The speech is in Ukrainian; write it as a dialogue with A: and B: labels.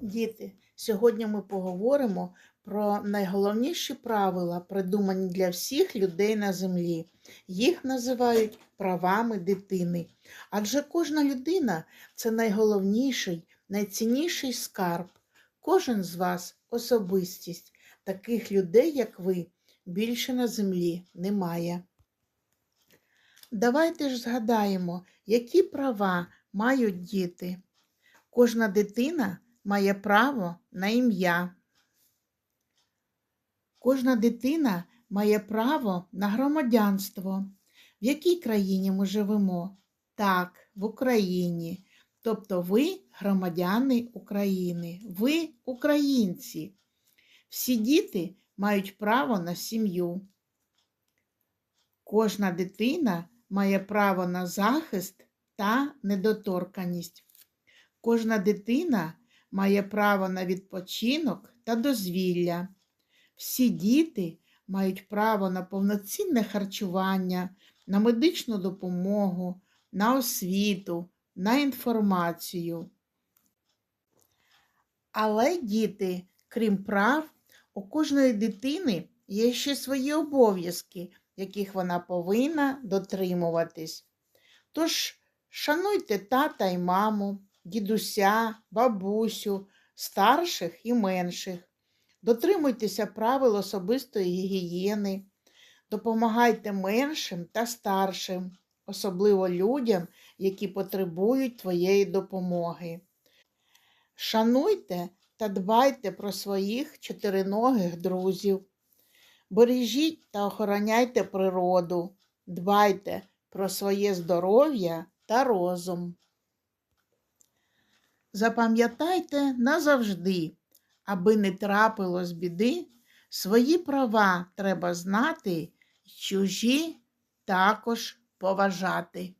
A: Діти, сьогодні ми поговоримо про найголовніші правила, придумані для всіх людей на землі. Їх називають правами дитини. Адже кожна людина це найголовніший, найцінніший скарб. Кожен з вас особистість. Таких людей, як ви, більше на землі немає. Давайте ж згадаємо, які права мають діти. Кожна дитина має право на ім'я. Кожна дитина має право на громадянство. В якій країні ми живемо? Так, в Україні. Тобто ви громадяни України, ви українці. Всі діти мають право на сім'ю. Кожна дитина має право на захист та недоторканість. Кожна дитина має право на відпочинок та дозвілля. Всі діти мають право на повноцінне харчування, на медичну допомогу, на освіту, на інформацію. Але діти, крім прав, у кожної дитини є ще свої обов'язки, яких вона повинна дотримуватись. Тож шануйте тата й маму, дідуся, бабусю, старших і менших. Дотримуйтеся правил особистої гігієни, допомагайте меншим та старшим, особливо людям, які потребують твоєї допомоги. Шануйте та дбайте про своїх чотириногих друзів. Бережіть та охороняйте природу, дбайте про своє здоров'я та розум. Запам'ятайте назавжди, аби не трапило з біди, свої права треба знати, чужі також поважати.